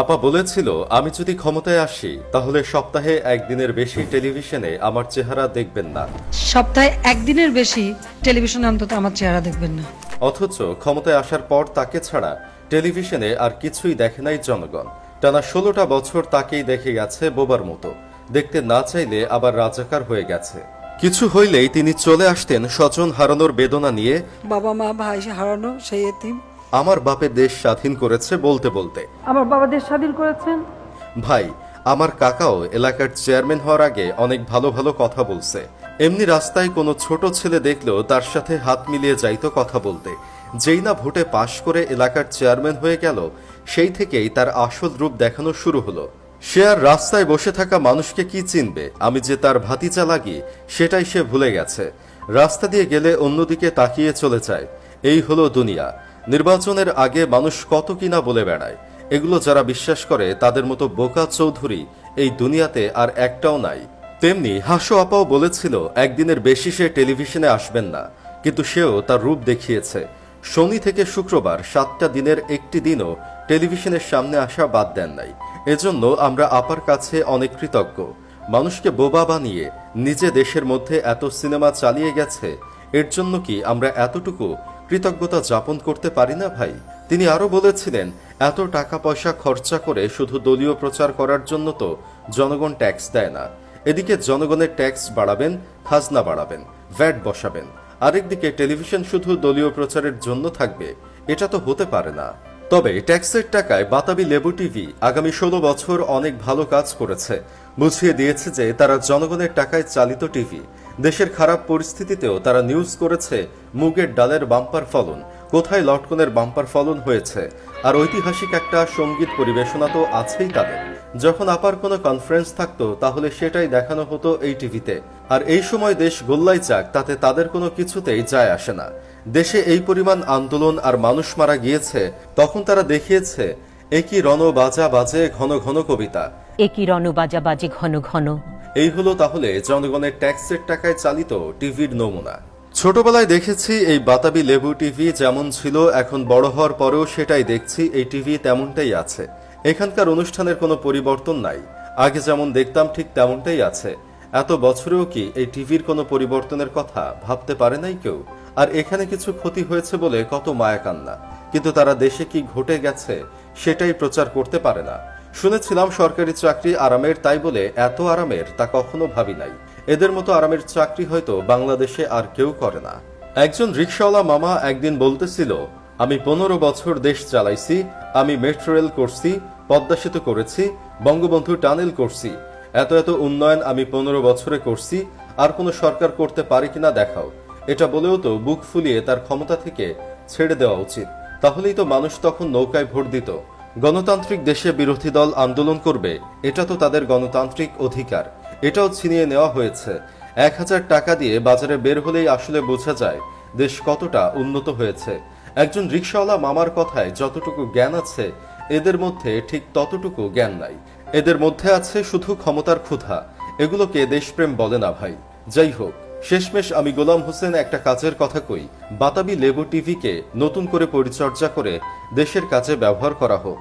আপা বলেছিল আমি যদি ক্ষমতায় আসি তাহলে সপ্তাহে একদিনের বেশি টেলিভিশনে আমার চেহারা দেখবেন না। সপ্তাহে একদিনের বেশি টেলিভিশনে অন্তত আমার চেহারা দেখবেন না। অথচ ক্ষমতায় আসার পর তাকে ছাড়া টেলিভিশনে আর কিছুই দেখে নাই জনগণ। টানা ষোলোটা বছর তাকেই দেখে গেছে বোবার মতো। দেখতে না চাইলে আবার রাজাকার হয়ে গেছে। কিছু হইলেই তিনি চলে আসতেন স্বজন হারানোর বেদনা নিয়ে। বাবা মা ভাই হারানো সেই এতিম। আমার বাপে দেশ স্বাধীন করেছে বলতে বলতে। আমার বাবা দেশ স্বাধীন করেছেন? ভাই আমার কাকাও এলাকার চেয়ারম্যান হওয়ার আগে অনেক ভালো ভালো কথা বলছে। এমনি রাস্তায় কোনো ছোট ছেলে দেখলেও তার সাথে হাত মিলিয়ে যাইতো কথা বলতে। যেই না ভোটে পাশ করে এলাকার চেয়ারম্যান হয়ে গেল সেই থেকেই তার আসল রূপ দেখানো শুরু হলো। সে আর রাস্তায় বসে থাকা মানুষকে কি চিনবে? আমি যে তার ভাতিজা লাগি সেটাই সে ভুলে গেছে। রাস্তা দিয়ে গেলে অন্যদিকে তাকিয়ে চলে যায়। এই হলো দুনিয়া। নির্বাচনের আগে মানুষ কত কিনা বলে বেড়ায়, এগুলো যারা বিশ্বাস করে তাদের মতো বোকা চৌধুরী এই দুনিয়াতে আর একটাও নাই। তেমনি হাসো আপাও বলেছিল, একদিনের বেশি সে টেলিভিশনে আসবেন না। কিন্তু সেও তার রূপ দেখিয়েছে। শনি থেকে শুক্রবার সাতটা দিনের একটি দিনও টেলিভিশনের সামনে আসা বাদ দেন নাই। এজন্য আমরা আপার কাছে অনেক কৃতজ্ঞ। মানুষকে বোবা বানিয়ে নিজে দেশের মধ্যে এত সিনেমা চালিয়ে গেছে, এর জন্য কি আমরা এতটুকু কৃতজ্ঞতা যাপন করতে পারি না ভাই। তিনি আরও বলেছিলেন, এত টাকা পয়সা খরচা করে শুধু দলীয় প্রচার করার জন্য তো জনগণ ট্যাক্স দেয় না। এদিকে জনগণের ট্যাক্স বাড়াবেন, খাজনা বাড়াবেন, ভ্যাট বসাবেন। আরেকদিকে টেলিভিশন শুধু দলীয় প্রচারের জন্য থাকবে। এটা তো হতে পারে না। তবে ট্যাক্সের টাকায় বাতাবি লেবু টিভি আগামী ষোলো বছর অনেক ভালো কাজ করেছে। বুঝিয়ে দিয়েছে যে তারা জনগণের টাকায় চালিত টিভি। দেশের খারাপ পরিস্থিতিতেও তারা নিউজ করেছে, মুগের ডালের বাম্পার ফলন, কোথায় লটকনের বাম্পার ফলন হয়েছে। আর ঐতিহাসিক একটা সংগীত পরিবেশনা তো আছেই তাদের। যখন আপার কোনো কনফারেন্স থাকতো তাহলে সেটাই দেখানো হতো এই টিভিতে। আর এই সময় দেশ গোল্লাই চাক তাতে তাদের কোনো কিছুতেই যায় আসে না। দেশে এই পরিমাণ আন্দোলন আর মানুষ মারা গিয়েছে তখন তারা দেখিয়েছে একই রণ বাজা বাজে ঘন ঘন কবিতা। একই রণবাজা বাজে ঘন ঘন। এই হলো তাহলে জনগণের ট্যাক্সের টাকায় চালিত টিভির নমুনা। ছোটবেলায় দেখেছি এই বাতাবি লেবু টিভি যেমন ছিল এখন বড় হওয়ার পরেও সেটাই দেখছি এই টিভি তেমনটাই আছে। এখানকার অনুষ্ঠানের কোনো পরিবর্তন নাই। আগে যেমন দেখতাম ঠিক তেমনটাই আছে। এত বছরেও কি এই টিভির কোনো পরিবর্তনের কথা ভাবতে পারে নাই কেউ? আর এখানে কিছু ক্ষতি হয়েছে বলে কত মায়া কান্না। কিন্তু তারা দেশে কি ঘটে গেছে সেটাই প্রচার করতে পারে না। শুনেছিলাম সরকারি চাকরি আরামের তাই বলে এত আরামের তা কখনো ভাবি নাই। এদের মতো আরামের চাকরি হয়তো বাংলাদেশে আর কেউ করে না। একজন রিক্সাওয়ালা মামা একদিন বলতেছিল, আমি পনেরো বছর দেশ চালাইছি, আমি মেট্রো রেল করছি পদ্মা সেতু করেছি, বঙ্গবন্ধু টানেল করছি। এত এত উন্নয়ন আমি পনেরো বছরে করছি, আর কোনো সরকার করতে পারে কিনা দেখাও। এটা বলেও তো বুক ফুলিয়ে তার ক্ষমতা থেকে ছেড়ে দেওয়া উচিত। তাহলেই তো মানুষ তখন নৌকায় ভোট দিত। গণতান্ত্রিক দেশে বিরোধী দল আন্দোলন করবে, এটা তো তাদের গণতান্ত্রিক অধিকার। এটাও ছিনিয়ে নেওয়া হয়েছে। এক হাজার টাকা দিয়ে বাজারে বের হলেই আসলে বোঝা যায় দেশ কতটা উন্নত হয়েছে। একজন রিক্সাওয়ালা মামার কথায় যতটুকু জ্ঞান আছে এদের মধ্যে ঠিক ততটুকু জ্ঞান নাই। এদের মধ্যে আছে শুধু ক্ষমতার ক্ষুধা। এগুলোকে দেশপ্রেম বলে না ভাই। যাই হোক, শেষমেশ আমি গোলাম হোসেন একটা কাজের কথা কই। বাতাবি লেবু টিভিকে নতুন করে পরিচর্যা করে দেশের কাজে ব্যবহার করা হোক।